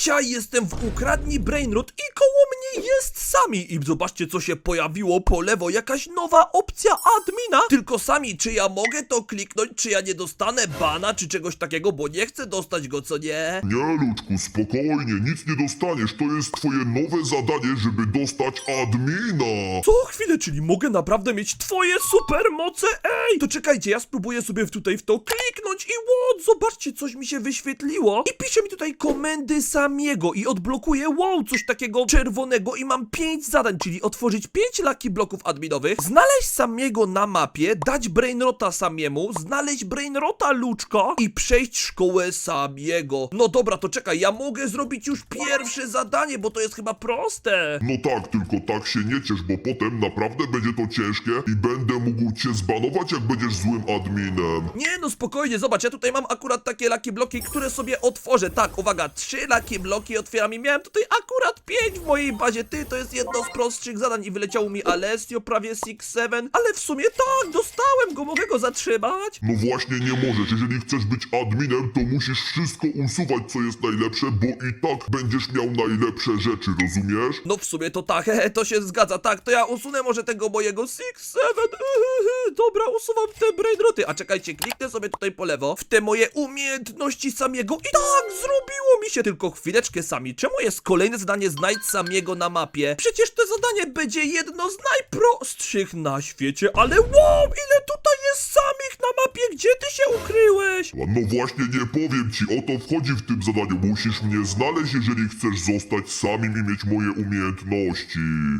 Dzisiaj jestem w ukradni Brainrot i koło mnie jest Sami. I zobaczcie, co się pojawiło po lewo. Jakaś nowa opcja admina. Tylko Sami, czy ja mogę to kliknąć, czy ja nie dostanę bana, czy czegoś takiego, bo nie chcę dostać go, co nie? Nie, Luczku, spokojnie, nic nie dostaniesz. To jest twoje nowe zadanie, żeby dostać admina. Co? Chwilę, czyli mogę naprawdę mieć twoje supermoce? Ej! To czekajcie, ja spróbuję sobie tutaj w to kliknąć i wow, zobaczcie, coś mi się wyświetliło. I pisze mi tutaj komendy Samiego i odblokuję, wow, coś takiego czerwonego i mam 5 zadań, czyli otworzyć 5 laki bloków adminowych, znaleźć Samiego na mapie, dać Brainrota Samiemu, znaleźć Brainrota Luczka i przejść szkołę Samiego. No dobra, to czekaj, ja mogę zrobić już pierwsze zadanie, bo to jest chyba proste. No tak, tylko tak się nie ciesz, bo potem naprawdę będzie to ciężkie i będę mógł cię zbanować, jak będziesz złym adminem. Nie no spokojnie, zobacz, ja tutaj mam akurat takie laki bloki, które sobie otworzę. Tak, uwaga, trzy laki bloki otwieram i miałem tutaj akurat pięć w mojej bazie. Ty, to jest jedno z prostszych zadań i wyleciało mi Alessio, prawie Six Seven, ale w sumie tak, dostałem go, mogę go zatrzymać? No właśnie nie możesz, jeżeli chcesz być adminem, to musisz wszystko usuwać, co jest najlepsze, bo i tak będziesz miał najlepsze rzeczy, rozumiesz? No w sumie to tak, to się zgadza, tak, to ja usunę może tego mojego Six Seven, dobra, usuwam te brainroty, a czekajcie, kliknę sobie tutaj po lewo, w te moje umiejętności Samiego i tak, zrobiło mi się, tylko chwileczkę Sami, czemu jest kolejne zadanie znajdź Samiego na mapie? Przecież to zadanie będzie jedno z najprostszych na świecie, ale wow, ile tutaj jest Samich na mapie, gdzie ty się ukryłeś? A No właśnie nie powiem ci, o to wchodzi w tym zadaniu. Musisz mnie znaleźć, jeżeli chcesz zostać samim i mieć moje umiejętności.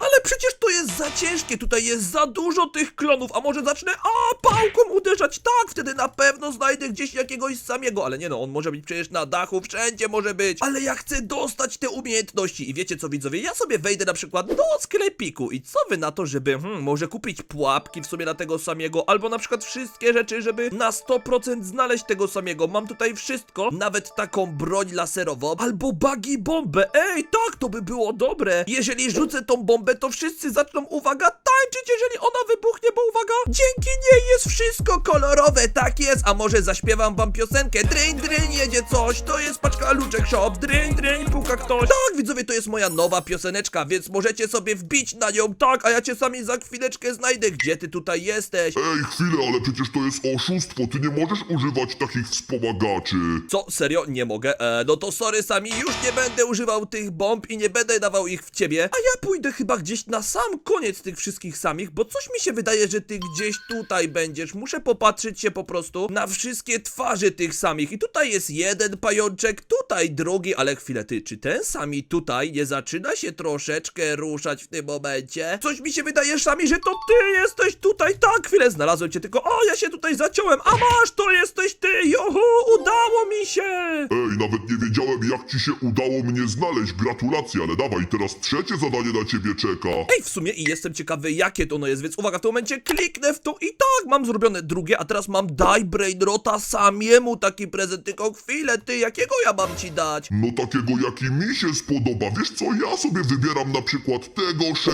Ale przecież to jest za ciężkie, tutaj jest za dużo tych klonów, a może zacznę, a pałką uderzać, tak, wtedy na pewno znajdę gdzieś jakiegoś samiego, ale nie no, on może być przecież na dachu, wszędzie może być, ale ja chcę dostać te umiejętności. I wiecie co widzowie, ja sobie wejdę na przykład do sklepiku. I co wy na to, żeby, hmm, może kupić pułapki w sumie na tego samiego, albo na przykład wszystkie rzeczy, żeby na 100% znaleźć tego samiego, mam tutaj wszystko, nawet taką broń laserową, albo buggy bombę, ej, tak, to by było dobre, jeżeli rzucę tą bombę, to wszyscy zaczną, uwaga, tańczyć, jeżeli ona wybuchnie, bo uwaga, dzięki niej jest wszystko kolorowe, tak jest, a może zaśpiewam wam piosenkę, dryń, dryń, jedzie coś, to jest paczka Luczek Shop, dryń, dryń, puka ktoś, tak, widzowie, to jest moja nowa pioseneczka, więc możecie sobie wbić na nią, tak, a ja cię sami za chwileczkę znajdę, gdzie ty tutaj jesteś, Ej, chwilę, ale przecież to jest oszustwo. Ty nie możesz używać takich wspomagaczy. Co? Serio? Nie mogę? E, no to sorry sami, już nie będę używał tych bomb i nie będę dawał ich w ciebie. A ja pójdę chyba gdzieś na sam koniec tych wszystkich samych, bo coś mi się wydaje, że ty gdzieś tutaj będziesz. Muszę popatrzeć się po prostu na wszystkie twarze tych samych. I tutaj jest jeden pajączek, tutaj drugi, ale chwilę ty, czy ten sami tutaj nie zaczyna się troszeczkę ruszać w tym momencie? Coś mi się wydaje sami, że to ty jesteś tutaj. Tak, chwilę znalazłem cię, tylko o, ja się tutaj zaciąłem. A masz, to jesteś ty, joho, udało mi się. Ej, nawet nie wiedziałem, jak ci się udało mnie znaleźć. Gratulacje, ale dawaj, teraz trzecie zadanie na ciebie czeka. Ej, w sumie i jestem ciekawy, jakie to ono jest, więc uwaga, w tym momencie kliknę w to i tak, mam zrobione drugie, a teraz mam daj Brainrota samiemu taki prezent, tylko chwilę, ty, jakiego ja mam ci dać? No takiego, jaki mi się spodoba. Wiesz co, ja sobie wybieram na przykład tego 6-7.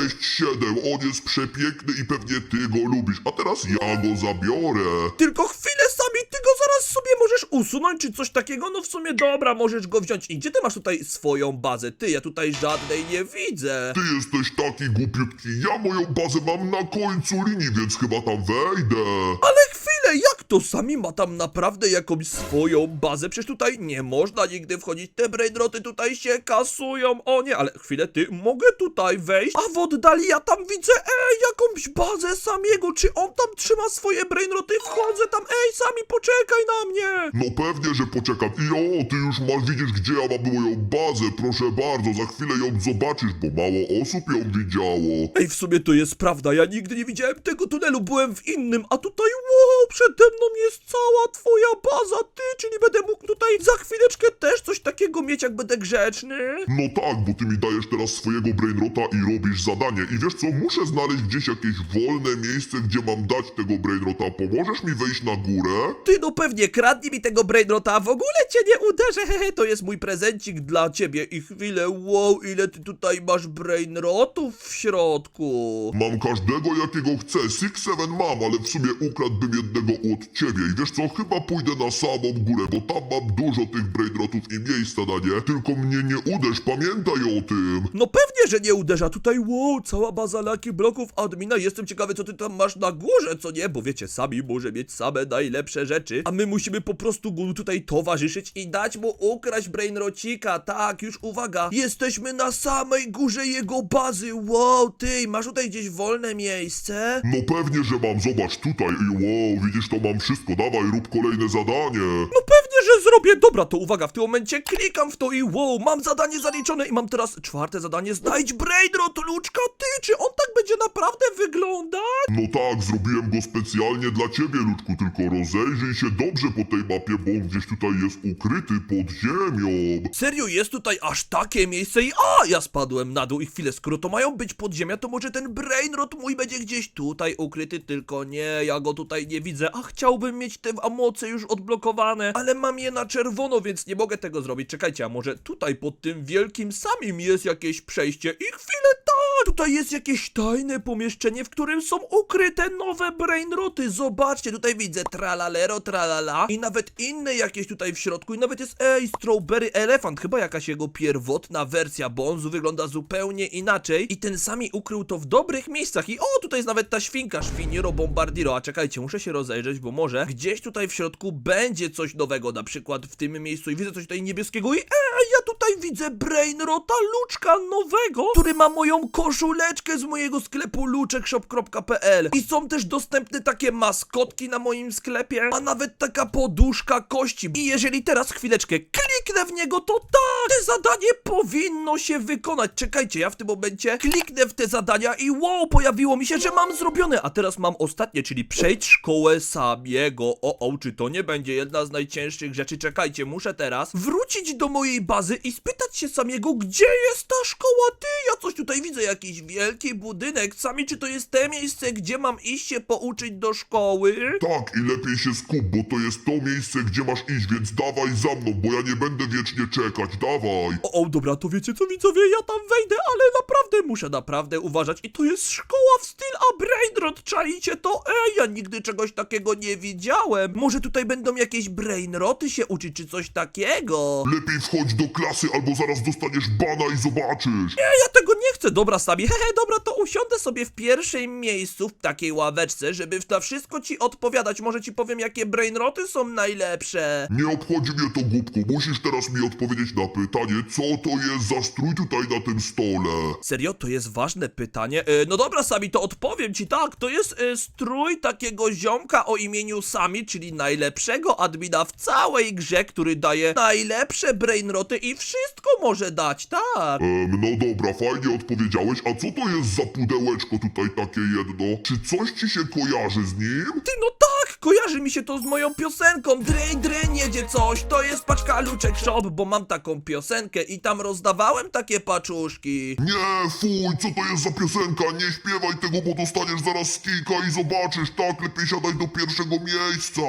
On jest przepiękny i pewnie ty go lubisz. A teraz ja go zabiorę. Tylko chwilę sobie możesz usunąć, czy coś takiego, no w sumie dobra, możesz go wziąć. I gdzie ty masz tutaj swoją bazę? Ty, ja tutaj żadnej nie widzę. Ty jesteś taki głupiutki. Ja moją bazę mam na końcu linii, więc chyba tam wejdę. Ale chwilę, jak to sami ma tam naprawdę jakąś swoją bazę? Przecież tutaj nie można nigdy wchodzić, te brainroty tutaj się kasują, o nie, ale chwilę, ty, mogę tutaj wejść? A w oddali ja tam widzę, ej, jakąś bazę samiego, czy on tam trzyma swoje brainroty? Wchodzę tam, ej, sami poczekaj na mnie! No pewnie, że poczekam. I o, ty już masz widzisz, gdzie ja mam moją bazę. Proszę bardzo, za chwilę ją zobaczysz, bo mało osób ją widziało. Ej, w sumie to jest prawda, ja nigdy nie widziałem tego tunelu, byłem w innym, a tutaj, wow, przede mną jest cała twoja baza, ty, czyli będę mógł tutaj za chwileczkę też coś takiego mieć, jak będę grzeczny. No tak, bo ty mi dajesz teraz swojego brainrota i robisz zadanie. I wiesz co, muszę znaleźć gdzieś jakieś wolne miejsce, gdzie mam dać tego brainrota. Pomożesz mi wejść na górę? Ty no pewnie kradnij mi tego brainrota, w ogóle cię nie uderzę, hehe, to jest mój prezencik dla ciebie i chwilę, wow, ile ty tutaj masz brainrotów w środku. Mam każdego jakiego chcę. Six Seven mam, ale w sumie ukradłbym jednego od od ciebie i wiesz co, chyba pójdę na samą górę, bo tam mam dużo tych brainrotów i miejsca na nie. Tylko mnie nie uderz, pamiętaj o tym. No pewnie, że nie uderza. Tutaj, wow, cała baza laki bloków admina. Jestem ciekawy, co ty tam masz na górze, co nie? Bo wiecie, sami może mieć same najlepsze rzeczy, a my musimy po prostu mu tutaj towarzyszyć i dać mu ukraść brainrocika. Tak, już uwaga. Jesteśmy na samej górze jego bazy. Wow, ty, masz tutaj gdzieś wolne miejsce? No pewnie, że mam, zobacz tutaj i wow, widzisz, to mam wszystko, dawaj, rób kolejne zadanie. No pewnie, zrobię. Dobra, to uwaga, w tym momencie klikam w to i wow, mam zadanie zaliczone i mam teraz czwarte zadanie. Znajdź Brainrot, Luczka, ty, czy on tak będzie naprawdę wyglądać? No tak, zrobiłem go specjalnie dla ciebie, Luczku, tylko rozejrzyj się dobrze po tej mapie, bo on gdzieś tutaj jest ukryty pod ziemią. Serio, jest tutaj aż takie miejsce i a, ja spadłem na dół i chwilę, skoro to mają być podziemia, to może ten Brainrot mój będzie gdzieś tutaj ukryty, tylko nie, ja go tutaj nie widzę, a chciałbym mieć te moce już odblokowane, ale mam je na czerwono, więc nie mogę tego zrobić, czekajcie, a może tutaj pod tym wielkim samim jest jakieś przejście? I chwilę, tutaj jest jakieś tajne pomieszczenie, w którym są ukryte nowe Brainroty, zobaczcie, tutaj widzę tralalero, tralala i nawet inne jakieś tutaj w środku. I nawet jest, ej, Strawberry Elephant, chyba jakaś jego pierwotna wersja Bonzu wygląda zupełnie inaczej. I ten sami ukrył to w dobrych miejscach. I o, tutaj jest nawet ta świnka, Świniero Bombardiro, a czekajcie, muszę się rozejrzeć, bo może gdzieś tutaj w środku będzie coś nowego, na przykład w tym miejscu. I widzę coś tutaj niebieskiego i ej, widzę Brainrota Luczka nowego, który ma moją koszuleczkę z mojego sklepu luczekshop.pl i są też dostępne takie maskotki na moim sklepie, a nawet taka poduszka kości i jeżeli teraz chwileczkę kliknę w niego, to tak, te zadanie powinno się wykonać. Czekajcie, ja w tym momencie kliknę w te zadania i wow, pojawiło mi się, że mam zrobione, a teraz mam ostatnie, czyli przejdź szkołę samiego. O, o, czy to nie będzie jedna z najcięższych rzeczy? Czekajcie, muszę teraz wrócić do mojej bazy i spytać się samiego, gdzie jest ta szkoła? Ty, ja coś tutaj widzę, jakiś wielki budynek. Sami, czy to jest te miejsce, gdzie mam iść się pouczyć do szkoły? Tak, i lepiej się skup, bo to jest to miejsce, gdzie masz iść, więc dawaj za mną, bo ja nie będę wiecznie czekać, dawaj. O, o, dobra, to wiecie co widzowie, ja tam wejdę, ale naprawdę muszę naprawdę uważać i to jest szkoła w styl a Brainrot, czaicie to? Ej, ja nigdy czegoś takiego nie widziałem. Może tutaj będą jakieś Brainroty się uczyć, czy coś takiego? Lepiej wchodź do klasy, albo zaraz dostaniesz bana i zobaczysz. Nie, ja tego nie chcę, dobra sami, hehe, dobra, to usiądę sobie w pierwszym miejscu w takiej ławeczce, żeby na wszystko ci odpowiadać. Może ci powiem, jakie Brainroty są najlepsze. Nie obchodzi mnie to, głupku, musisz teraz mi odpowiedzieć na pytanie, co to jest za strój tutaj na tym stole. Serio? To jest ważne pytanie. E, no dobra, Sami, to odpowiem ci tak. To jest e, strój takiego ziomka o imieniu Sami, czyli najlepszego admina w całej grze, który daje najlepsze brainroty i wszystko może dać, tak. Em, no dobra, fajnie odpowiedziałeś, a co to jest za pudełeczko tutaj takie jedno? Czy coś ci się kojarzy z nim? Ty, no tak, kojarzy mi się to z moją piosenką. Dryń, dryń, jedzie coś. To jest paczka Luczek Shop, bo mam taką piosenkę i tam rozdawałem takie paczuszki. Nie, fuj, co to jest za piosenka? Nie śpiewaj tego, bo dostaniesz zaraz skika i zobaczysz, tak, lepiej siadaj do pierwszego miejsca.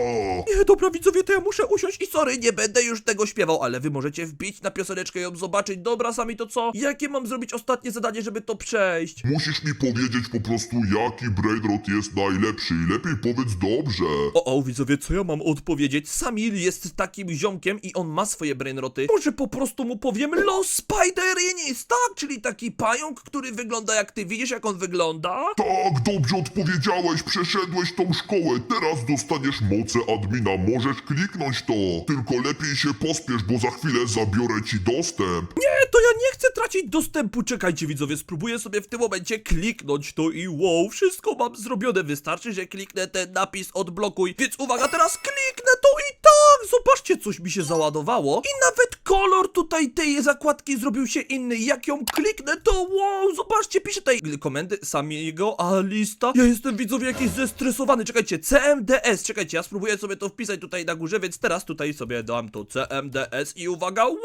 Nie, dobra widzowie, to ja muszę usiąść i sorry, nie będę już tego śpiewał, ale wy możecie wbić na pioseneczkę i ją zobaczyć. Dobra, sami to co? Jakie mam zrobić ostatnie zadanie, żeby to przejść? Musisz mi powiedzieć po prostu, jaki Brainrot jest najlepszy i lepiej powiedz dobrze. O, o, widzowie, co ja mam odpowiedzieć? Samil jest takim ziomkiem i on ma swoje brainroty. Może po prostu mu powiem Los Spiderinis, tak? Czyli taki pająk, który wygląda jak ty. Widzisz, jak on wygląda? Tak, dobrze odpowiedziałeś, przeszedłeś tą szkołę, teraz dostaniesz moce admina, możesz kliknąć to. Tylko lepiej się pospiesz, bo za chwilę zabiorę ci dostęp. Nie, to ja nie chcę tracić dostępu. Czekajcie, widzowie, spróbuję sobie w tym momencie kliknąć to i wow, wszystko mam zrobione. Wystarczy, że kliknę ten napis odblokuj. Więc uwaga, teraz kliknę to i tak, zobaczcie, coś mi się załadowało. I nawet kolor tutaj tej zakładki zrobił się inny. Jak ją kliknę, to wow, zobaczcie, pisze tutaj komendy samiego, a lista. Ja jestem, widzowie, jakiś zestresowany. Czekajcie, CMDS, czekajcie, ja spróbuję sobie to wpisać tutaj na górze, więc teraz tutaj sobie dam to CMDS i uwaga, wow,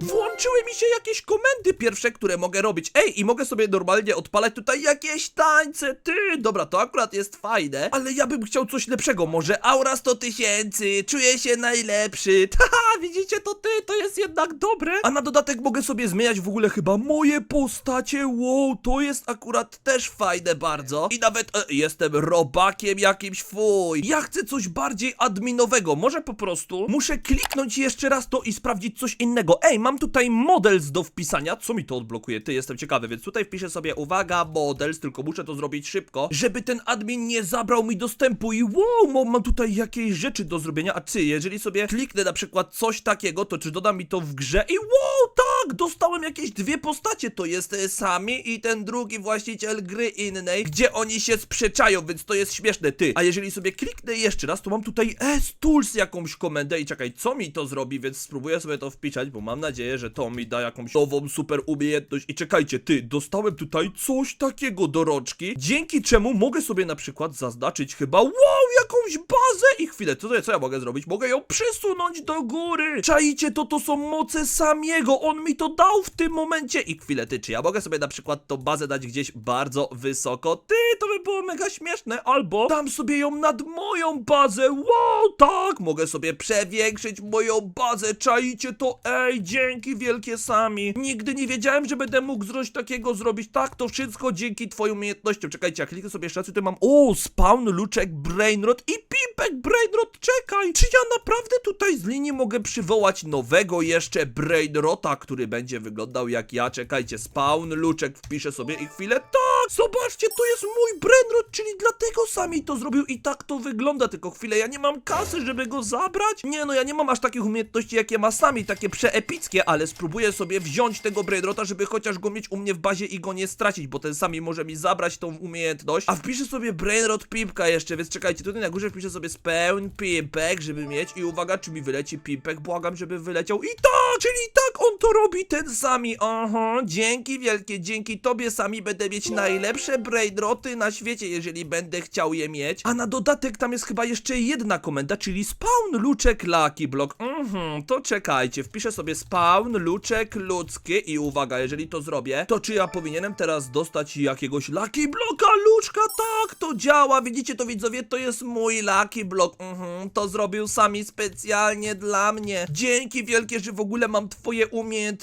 włączyły mi się jakieś komendy pierwsze, które mogę robić. Ej, i mogę sobie normalnie odpalać tutaj jakieś tańce, ty. Dobra, to akurat jest fajne, ale ja bym chciał coś lepszego. Może aura 100 tysięcy, czuję się najlepszy. Haha, widzicie, to ty, to jest jednak dobre. A na dodatek mogę sobie zmieniać w ogóle chyba moje postacie. Wow, to jest akurat też fajne bardzo. I nawet e, jestem robakiem jakimś fuj. Ja chcę coś bardziej adminowego. Może po prostu muszę kliknąć jeszcze raz to i sprawdzić coś innego. Ej, mam tutaj models do wpisania. Co mi to odblokuje? Ty, jestem ciekawy, więc tutaj wpiszę sobie uwaga, models, tylko muszę to zrobić szybko, żeby ten admin nie zabrał mi dostępu i wow, mam, tutaj jakieś rzeczy do zrobienia, a ty, jeżeli sobie kliknę na przykład coś takiego, to czy doda mi to w grze? I wow, tak, dostałem jakieś dwie postacie, to jest e, Sami i ten drugi właściciel gry innej, gdzie oni się sprzeczają, więc to jest śmieszne, ty. A jeżeli sobie kliknę jeszcze raz, to mam tutaj S-Tools jakąś komendę i czekaj, co mi to zrobi, więc spróbuję sobie to wpisać, bo mam nadzieję, że to mi da jakąś nową super umiejętność i czekajcie, ty, dostałem tutaj coś takiego do rączki, dzięki czemu mogę sobie na przykład zaznaczyć chyba, wow, jakąś bazę i chwilę, co co ja mogę zrobić? Mogę ją przesunąć do góry. Czajcie, to to są moce Samiego, on mi to dał w tym momencie. I chwilę, ty, czy ja mogę sobie na przykład tą bazę dać gdzieś bardzo wysoko? Ty, to by było mega śmieszne, albo dam sobie ją nad moją bazę, wow, tak, mogę sobie przewiększyć moją bazę, czajcie to, ej, dzięki wielkie Sami. Nigdy nie wiedziałem, że będę mógł coś takiego zrobić, tak, to wszystko dzięki twoim umiejętnościom. Czekajcie, ja kliknę sobie jeszcze raz, mam, o, spawn, luczek, brainrot i pimpek, brainrot, czekaj, czy ja naprawdę tutaj z linii mogę przywołać nowego jeszcze brainrota, który będzie wyglądał jak ja, czekajcie, spawn, luczek, wpiszę sobie i chwilę, tak, zobaczcie, to jest mój brainrot, czyli dlatego sami to zrobił i tak to wygląda, tylko chwilę, ja nie mam kasy, żeby go zabrać? Nie, no ja nie mam aż takich umiejętności, jakie ma sami, takie przeepickie, ale spróbuję sobie wziąć tego brainrota, żeby chociaż go mieć u mnie w bazie i go nie stracić, bo ten sami może mi zabrać tą umiejętność, a wpiszę sobie brainrot pimpka jeszcze, więc czekajcie, tutaj na górze wpiszę sobie spełn pimpek, żeby mieć. I uwaga, czy mi wyleci pimpek, błagam, żeby wyleciał. I tak, czyli tak on to robi, ten sami, aha, dzięki wielkie, dzięki tobie sami będę mieć najlepsze brainroty na świecie, jeżeli będę chciał je mieć, a na dodatek tam jest chyba jeszcze jedna komenda, czyli spawn luczek lucky block, mhm, to czekajcie, wpiszę sobie spawn luczek ludzki i uwaga, jeżeli to zrobię, to czy ja powinienem teraz dostać jakiegoś lucky blocka? Luczka, tak, to działa, widzicie to widzowie, to jest mój lucky block, mhm, to zrobił sami specjalnie dla mnie, dzięki wielkie, że w ogóle mam twoje umiejętności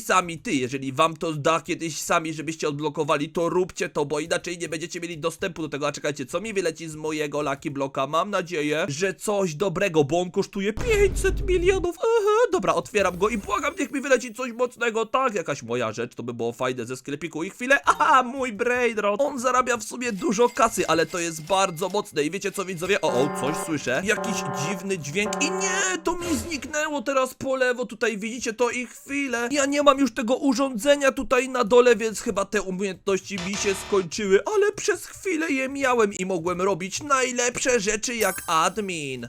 sami, ty, jeżeli wam to da kiedyś sami, żebyście odblokowali, to róbcie to, bo inaczej nie będziecie mieli dostępu do tego, a czekajcie, co mi wyleci z mojego lucky blocka, mam nadzieję, że coś dobrego, bo on kosztuje 500 milionów, aha, dobra, otwieram go i błagam, niech mi wyleci coś mocnego, tak, jakaś moja rzecz, to by było fajne ze sklepiku. I chwilę, aha, mój brainrot, on zarabia w sumie dużo kasy, ale to jest bardzo mocne. I wiecie co widzowie, o, o, coś słyszę, jakiś dziwny dźwięk. I nie, to mi zniknęło teraz po lewo, tutaj widzicie to i chwilę, ja nie mam już tego urządzenia tutaj na dole, więc chyba te umiejętności mi się skończyły, ale przez chwilę je miałem i mogłem robić najlepsze rzeczy jak admin.